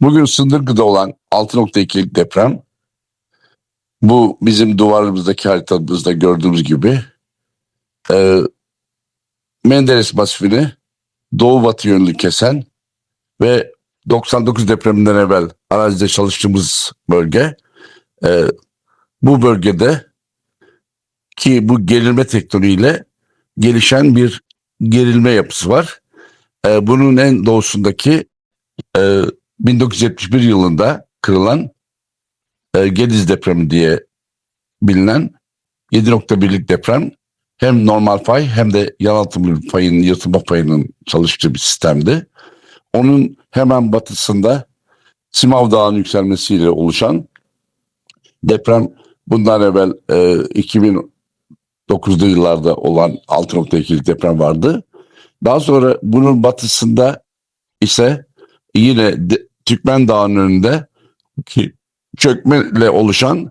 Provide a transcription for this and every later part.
Bugün Sındırgı'da olan 6.2'lik deprem bu bizim duvarımızdaki haritamızda gördüğümüz gibi e, Menderes Masifini doğu batı yönlü kesen ve 99 depreminden evvel arazide çalıştığımız bölge e, bu bölgede ki bu gerilme tektoniğiyle gelişen bir gerilme yapısı var. E, bunun en doğusundaki e, 1971 yılında kırılan e, Gediz depremi diye bilinen 7.1'lik deprem hem normal fay hem de yalıtımlı fayın yırtılma payının çalıştığı bir sistemdi. Onun hemen batısında Simav Dağı'nın yükselmesiyle oluşan deprem bundan evvel e, 2009'lu yıllarda olan 6.2'lik deprem vardı. Daha sonra bunun batısında ise yine de, Türkmen Dağı'nın önünde ki çökmeyle oluşan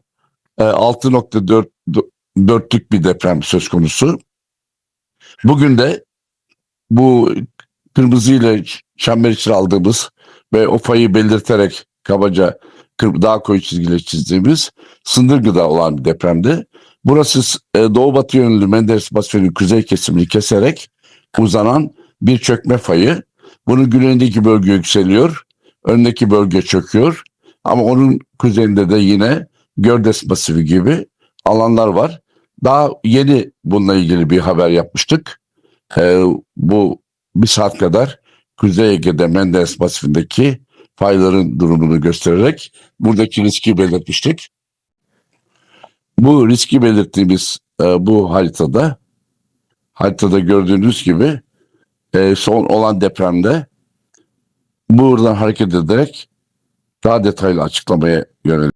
e, 6.4'lük bir deprem söz konusu. Bugün de bu kırmızı ile çember içine aldığımız ve o fayı belirterek kabaca daha koyu çizgiyle çizdiğimiz Sındırgı'da olan bir depremdi. Burası e, doğu batı yönlü Menderes Masifinin kuzey kesimini keserek uzanan bir çökme fayı. Bunun güneyindeki bölge yükseliyor. Öndeki bölge çöküyor. Ama onun kuzeyinde de yine Gördes Masifi gibi alanlar var. Daha yeni bununla ilgili bir haber yapmıştık. Ee, bu bir saat kadar Kuzey Ege'de Menderes Masifi'ndeki fayların durumunu göstererek buradaki riski belirtmiştik. Bu riski belirttiğimiz e, bu haritada haritada gördüğünüz gibi e, son olan depremde buradan hareket ederek daha detaylı açıklamaya yönelik